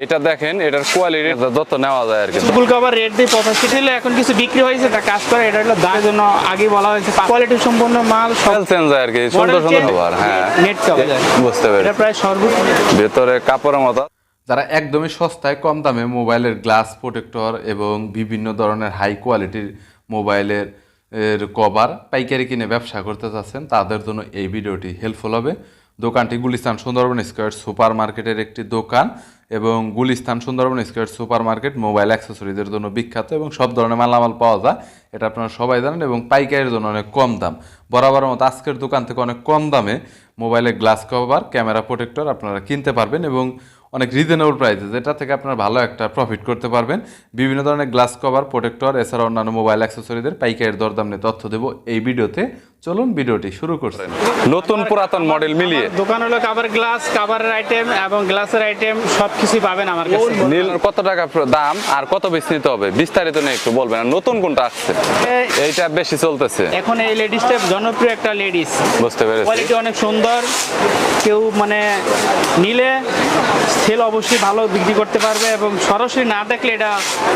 এটা দেখেন এটার কোয়ালিটি যত নেওয়া যায় আর কি। ফুল কভার রেট দিয়ে পঁচাশি ছিল এখন কিছু বিক্রি হয়েছে তা কাজ করে এটা হলো দামের জন্য আগে বলা হয়েছে কোয়ালিটি সম্পন্ন মাল সব সেল চেঞ্জ আর কি সুন্দর সুন্দর খাবার হ্যাঁ। নেট কভার বুঝতে এটা প্রায় সর্বোচ্চ। ভেতরে কাপড়ের মতো। যারা একদমই সস্তায় কম দামে মোবাইলের গ্লাস প্রোটেক্টর এবং বিভিন্ন ধরনের হাই কোয়ালিটির মোবাইলের এর কভার পাইকারি কিনে ব্যবসা করতে চাচ্ছেন তাদের জন্য এই ভিডিওটি হেল্পফুল হবে। দোকানটি গুলিস্তান সুন্দরবন স্কোয়ার সুপার মার্কেটের একটি দোকান এবং Gulistan Sundarban square super market mobile অ্যাক্সেসরিজের জন্য বিখ্যাত এবং সব ধরনের মালামাল পাওয়া যায়। এটা আপনারা সবাই জানেন এবং পাইকারির জন্য অনেক কম দাম। বরাবর মতো আজকের দোকান থেকে অনেক কম দামে মোবাইলের গ্লাস কভার, ক্যামেরা প্রোটেক্টর আপনারা কিনতে পারবেন এবং অনেক রিজনেবল প্রাইসে যেটা থেকে আপনারা ভালো একটা প্রফিট করতে পারবেন। বিভিন্ন ধরনের গ্লাস কভার, প্রোটেক্টর, এছাড়া অন্যান্য মোবাইল অ্যাক্সেসরিদের পাইকারের দরদাম নিয়ে তথ্য দেবো এই ভিডিওতে। চলুন ভিডিওটি শুরু করছেন নতুন পুরাতন মডেল মিলিয়ে। দোকান হলো কাভার গ্লাস কাভারের আইটেম এবং গ্লাসের আইটেম সব কিছুই পাবেন আমার কাছে। নীল কত টাকা দাম আর কত বেশি নিতে হবে? বিস্তারিত নিয়ে একটু বলবেন। আর নতুন কোনটা আসছে? এইটা বেশি চলতেছে। এখন এই লেডিসটা জনপ্রিয় একটা লেডিস বুঝতে পেরেছি। কোয়ালিটি অনেক সুন্দর। কেউ মানে নিলে সেল অবশ্যই ভালো বিক্রি করতে পারবে এবং সরাসরি না দেখলে এটা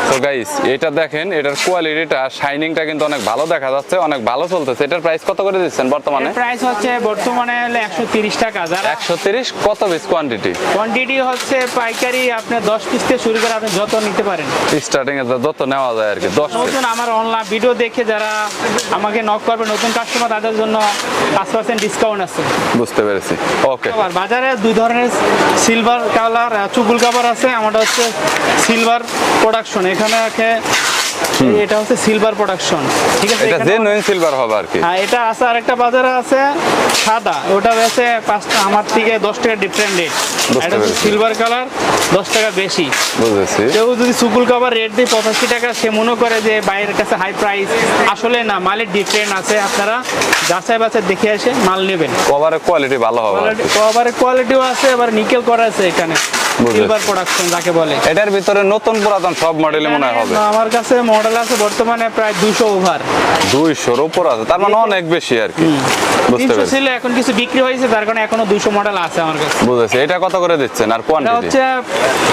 তো গাইস এটা দেখেন এটার কোয়ালিটিটা শাইনিংটা কিন্তু অনেক ভালো দেখা যাচ্ছে অনেক ভালো চলতেছে। এটার প্রাইস কত করে দিচ্ছেন বর্তমানে? প্রাইস হচ্ছে বর্তমানে হলে একশো তিরিশ টাকা। যারা একশো তিরিশ কত পিস কোয়ান্টিটি কোয়ান্টিটি হচ্ছে পাইকারি আপনি দশ পিস থেকে শুরু করে আপনি যত নিতে পারেন। স্টার্টিং এ যত নেওয়া যায় আর কি দশ পিস নতুন আমার অনলাইন ভিডিও দেখে যারা আমাকে নক করবে নতুন কাস্টমার তাদের জন্য পাঁচ পার্সেন্ট ডিসকাউন্ট আছে। বুঝতে পেরেছি। ওকে আবার বাজারে দুই ধরনের সিলভার কালার চুকুল কাভার আছে আমারটা হচ্ছে সিলভার প্রোডাকশন এখানে আছে এটা হচ্ছে সিলভার প্রোডাকশন ঠিক আছে এটা জেনুইন সিলভার হবে আর কি। হ্যাঁ এটা আছে আরেকটা বাজারে আছে সাদা। ওটা বেছে পাঁচটা আমার থেকে দশ টাকা ডিফারেন্ট রেট এটা হচ্ছে সিলভার কালার দশ টাকা বেশি। বুঝেছি। কেউ যদি সুকুল কাভার রেট দিয়ে পঁচাশি টাকা সে মনে করে যে বাইরের কাছে হাই প্রাইস আসলে না মালের ডিফারেন্ট আছে আপনারা যাচাই বাছাই দেখে এসে মাল নেবেন। কভারের কোয়ালিটি ভালো হবে কভারের কোয়ালিটিও আছে আবার নিকেল করা আছে এখানে। সিলভার প্রোডাকশন যাকে বলে। এটার ভিতরে নতুন পুরাতন সব মডেলে মনে হবে। আমার কাছে মডেল আছে বর্তমানে প্রায় দুশো ওভার দুইশোর উপর আছে তার মানে অনেক বেশি আর কি। বুঝতে তিনশো পেরেছি। ছিল এখন কিছু বিক্রি হয়েছে তার কারণে এখনও দুশো মডেল আছে আমার কাছে। বুঝেছি। এটা কত করে দিচ্ছেন? আর কোয়ান্টিটি হচ্ছে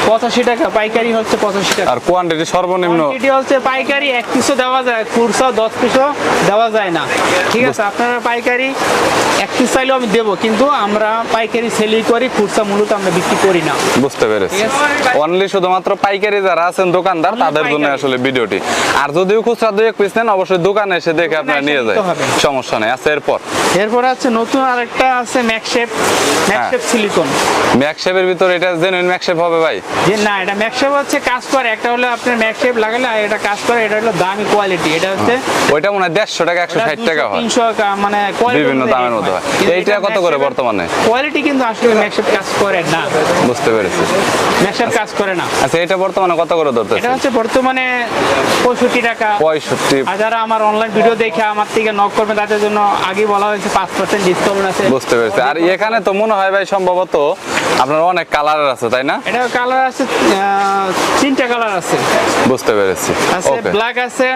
পঁচাশি টাকা পাইকারি হচ্ছে পঁচাশি টাকা। আর কোয়ান্টিটি সর্বনিম্ন? কোয়ান্টিটি হচ্ছে পাইকারি এক পিসও দেওয়া যায় খুরসা দশ পিসও দেওয়া যায় না। ঠিক আছে আপনারা পাইকারি এক পিস চাইলেও আমি দেবো কিন্তু আমরা পাইকারি সেলই করি মূলত আমরা বিক্রি করি না। বুঝতে পেরেছি। অনলি শুধুমাত্র পাইকারি যারা আছেন দোকানদার তাদের জন্য আসলে ভিডিওটি। আর যদিও খুচরা দুই এক পিস নেন অবশ্যই দোকানে এসে দেখে আপনারা নিয়ে যায় সমস্যা নেই। আচ্ছা এরপর এরপরে আছে নতুন আরেকটা আছে ম্যাকশেপ ম্যাকশেপ সিলিকন ম্যাকশেপের ভিতরে এটা জেনুইন ম্যাকশেপ হবে ভাই? যে না এটা ম্যাকশেপ হচ্ছে কাজ করে একটা হলো আপনার ম্যাকশেপ লাগালে আর এটা কাজ করে এটা হলো দামি কোয়ালিটি এটা হচ্ছে ওইটা মনে হয় দেড়শো টাকা একশো ষাট টাকা হয়। তিনশো মানে বিভিন্ন দামের মধ্যে হয়। এইটা কত করে বর্তমানে? কোয়ালিটি কিন্তু আসলে ম্যাকশেপ কাজ করে না। বুঝতে পেরেছি। ম্যাকশেপ কাজ করে না। আচ্ছা এটা বর্তমানে কত করে ধরতেছে? এটা হচ্ছে বর্তমানে পঁয়ষট্টি টাকা। পঁয়ষট্টি। আর যারা আমার অনলাইন ভিডিও দেখে আমার থেকে নক করবে তাদের জন্য আগে বলা হয়েছে পাঁচ পার্সেন্ট ডিসকাউন্ট আছে। বুঝতে পেরেছি। আর এখানে তো মনে হয় ভাই সম্ভবত আপনার অনেক কালারের আছে তাই না? এটা কালার আছে তিনটা কালার আছে। বুঝতে পেরেছি। আছে ব্ল্যাক আছে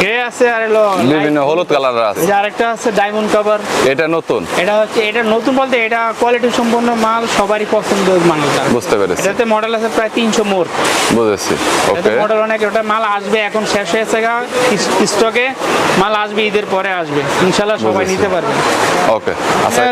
গ্রে আছে আর হলো বিভিন্ন হলুদ কালারের আছে। এই আরেকটা আছে ডায়মন্ড কভার এটা নতুন? এটা হচ্ছে এটা নতুন বলতে এটা কোয়ালিটি সম্পন্ন মাল সবারই পছন্দ মালটা বুঝতে পেরেছি। এটাতে মডেল আছে প্রায় তিনশো মোট। বুঝেছি। ওকে মডেল অনেক ওটা মাল আসবে এখন শেষ হয়েছে গা স্টকে মাল আসবে ঈদের পরে আসবে। ইনশাল্লাহ সবাই। নিতে পারবে ওকে আচ্ছা।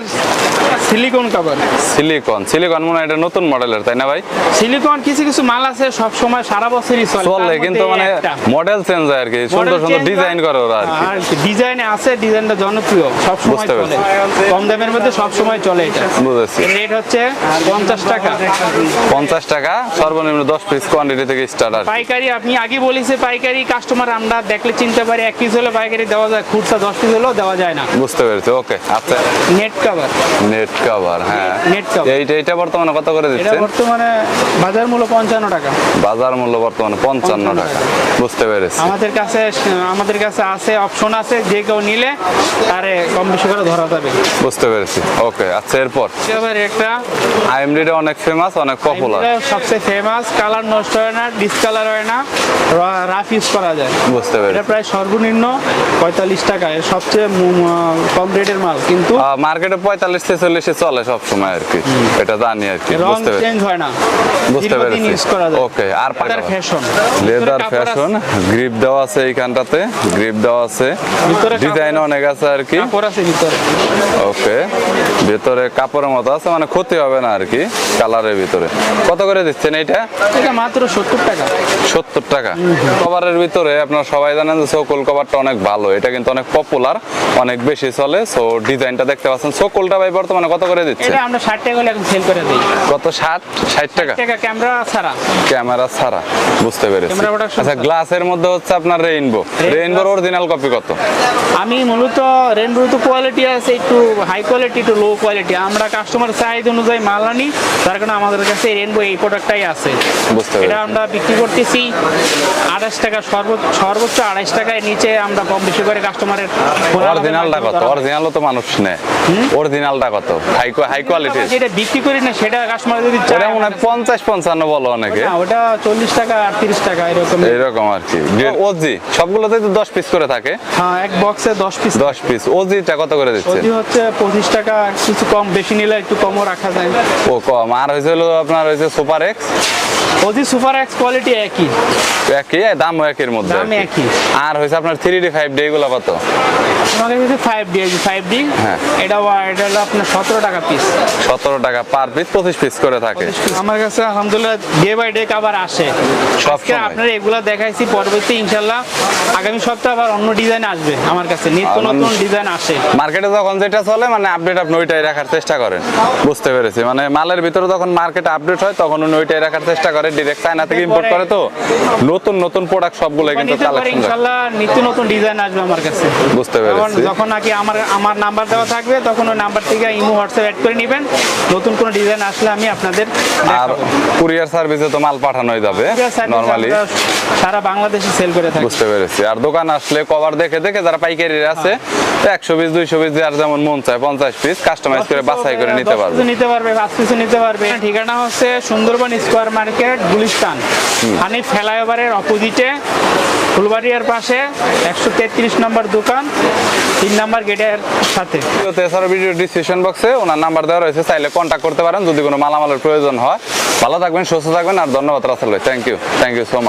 সিলিকন কভার সিলিকন সিলিকন মনে এটা নতুন মডেলের তাই না ভাই? সিলিকন কিছু কিছু মাল আছে সব সময় সারা বছরই চলে। চলে কিন্তু মানে মডেল চেঞ্জ হয় আর কি সুন্দর সুন্দর ডিজাইন করে ওরা আর কি। ডিজাইনে আছে ডিজাইনটা জনপ্রিয় সব সময় চলে। কম দামের মধ্যে সব সময় চলে এটা। বুঝেছি। রেট হচ্ছে পঞ্চাশ টাকা। পঞ্চাশ টাকা সর্বনিম্ন দশ পিস কোয়ান্টিটি থেকে স্টার্ট আর পাইকারি আপনি আগে বলেছে পাইকারি কাস্টমার আমরা দেখলে চিনতে পারি এক পিস হলে পাইকারি দেওয়া যায় খুচরা দশ পিস হলেও দেওয়া যায় না। বুঝতে পেরেছি ওকে আচ্ছা। নেট কভার নেট কভার হ্যাঁ। নেট cover। এইটা এটা বর্তমানে কত করে এটা দিচ্ছেন? বর্তমানে বাজার মূল্য পঞ্চান্ন টাকা। বাজার মূল্য বর্তমানে পঞ্চান্ন টাকা। বুঝতে পেরেছি। আমাদের কাছে আমাদের কাছে আছে অপশন আছে যে কেউ নিলে তারে কম বেশি করে ধরা যাবে। বুঝতে পেরেছি। ওকে আচ্ছা এরপর? এবার একটা আইএমডিটা অনেক ফেমাস অনেক পপুলার সবচেয়ে ফেমাস কালার নষ্ট হয় না ডিসকালার হয় না রাফ ইউজ করা যায়। বুঝতে পেরেছি। এটা প্রায় সর্বনিম্ন পঁয়তাল্লিশ টাকা এর সবচেয়ে কম রেটের মাল কিন্তু মার্কেটে পঁয়তাল্লিশ ছেচল্লিশে চলে সব সময় আর কি। এটা জানি আর কি বুঝতে পেরেছি। চেঞ্জ হয় না। বুঝতে পেরেছি। ওকে আর leather fashion leather fashion grip দেওয়া আছে এইখানটাতে গ্রিপ দেওয়া আছে। ভিতরে ডিজাইন অনেক আছে আর কি। কাপড় আছে ভিতরে। ওকে ভিতরে কাপড়ের মতো আছে মানে ক্ষতি হবে না আর কি কালারের ভিতরে। কত করে দিচ্ছেন এইটা? এটা মাত্র সত্তর টাকা। সত্তর টাকা। কভারের ভিতরে আপনারা সবাই জানেন যে সোকল কভারটা অনেক ভালো এটা কিন্তু অনেক পপুলার অনেক বেশি চলে সো ডিজাইনটা দেখতে পাচ্ছেন। সোকলটা ভাই বর্তমানে কত করে দিচ্ছে? এটা আমরা ষাট টাকা হলে এখন সেল করে দিই। কত ষাট? ষাট টাকা? টাকা ক্যামেরা ছাড়া। ক্যামেরা ছাড়া বুঝতে পেরেছি। আচ্ছা গ্লাসের মধ্যে হচ্ছে আপনার রেইনবো রেইনবোর অরিজিনাল কপি কত? আমি মূলত রেনবো তো কোয়ালিটি আছে একটু হাই কোয়ালিটি একটু লো কোয়ালিটি আমরা কাস্টমার চাহিদা অনুযায়ী মাল আনি তার কারণে আমাদের কাছে রেনবো এই প্রোডাক্টটাই আছে। বুঝতে এটা আমরা বিক্রি করতেছি আঠাশ টাকা সর্বোচ্চ সর্বোচ্চ আড়াইশ টাকায় নিচে আমরা কম বেশি করে কাস্টমারের অরিজিনালটা কত? অরিজিনালও তো মানুষ নেয় অরিজিনালটা কত? হাই হাই কোয়ালিটি যেটা বিক্রি করি না সেটা কাস্টমার যদি চায় মনে হয় পঞ্চাশ পঞ্চান্ন বলো অনেকে। ওটা চল্লিশ টাকা আর তিরিশ টাকা এরকম। এইরকম আর কি। ওজি সবগুলোতে তো দশ পিস করে থাকে। হ্যাঁ এক বক্সে দশ পিস দশ পিস ওজিটা কত করে দিচ্ছে? ওটি হচ্ছে পঁচিশ টাকা কিছু কম বেশি নিলে একটু কমও রাখা যায়। ও কম। আর হয়েছে হলো আপনার হয়েছে super X OG super X quality একই। একই দাম একের মধ্যে দাম একই। আর হয়েছে আপনার থ্রি ডি ফাইভ ডি এগুলো কত? আমাদের কাছে ফাইভ ডি ফাইভ ডি হ্যাঁ। এটা এটা হলো আপনার সতেরো টাকা পিস সতেরো টাকা পার পিস পঁচিশ পিস করে থাকে। আমার কাছে আলহামদুলিল্লাহ ডে বাই ডে কাবার আসে। সব আজকে সময়। আপনার এগুলা দেখাইছি পরবর্তী ইনশাল্লাহ আগামী সপ্তাহে আবার অন্য ডিজাইন আসবে আমার কাছে। নিত্য নতুন ডিজাইন আসে। মার্কেটে যখন যেটা চলে মানে আপডেট আপনি ওইটাই রাখার চেষ্টা করেন। বুঝতে পেরেছি। মানে মালের ভিতরে যখন মার্কেট আপডেট হয় তখন উনি ওইটাই রাখার চেষ্টা করে ডিরেক্ট চায়না থেকে ইম্পোর্ট করে তো। নতুন নতুন প্রোডাক্ট সবগুলো কিন্তু কালেকশন ইনশাল্লাহ নিত্য নতুন ডিজাইন আসবে আমার কাছে। বুঝতে পেরেছি। যখন নাকি আমার আমার নাম্বার দেওয়া থাকবে তখন ওই নাম্বার থেকে ইমো হোয়াটসঅ্যাপ অ্যাড করে নেবেন। নতুন কোনো ডিজাইন আসলে আমি আপনাদের আর কুরিয়ার সার্ভিসে তো মাল পাঠানোই যাবে নরমালি সারা বাংলাদেশে সেল করে থাকি। বুঝতে পেরেছি। আর দোকান আসলে কভার দেখে দেখে যারা পাইকারি আছে একশো পিস দুইশো পিস যার যেমন মন চায় পঞ্চাশ পিস কাস্টমাইজ করে বাছাই করে নিতে পারবে। নিতে পারবে পাঁচ পিসও নিতে পারবে। ঠিকানা হচ্ছে সুন্দরবন স্কোয়ার মার্কেট গুলিস্তান। হানি ফ্লাইওভারের অপোজিটে ফুলবাড়িয়ার পাশে একশো তেত্রিশ নম্বর দোকান তিন নম্বর গেটের সাথে। এছাড়া ভিডিও ডিসক্রিপশন বক্সে ওনার নাম্বার দেওয়া রয়েছে চাইলে কন্ট্যাক্ট করতে পারেন যদি কোনো মালামালের প্রয়োজন হয়। ভালো থাকবেন সুস্থ থাকবেন আর ধন্যবাদ রাসেল ভাই। Thank you thank you so much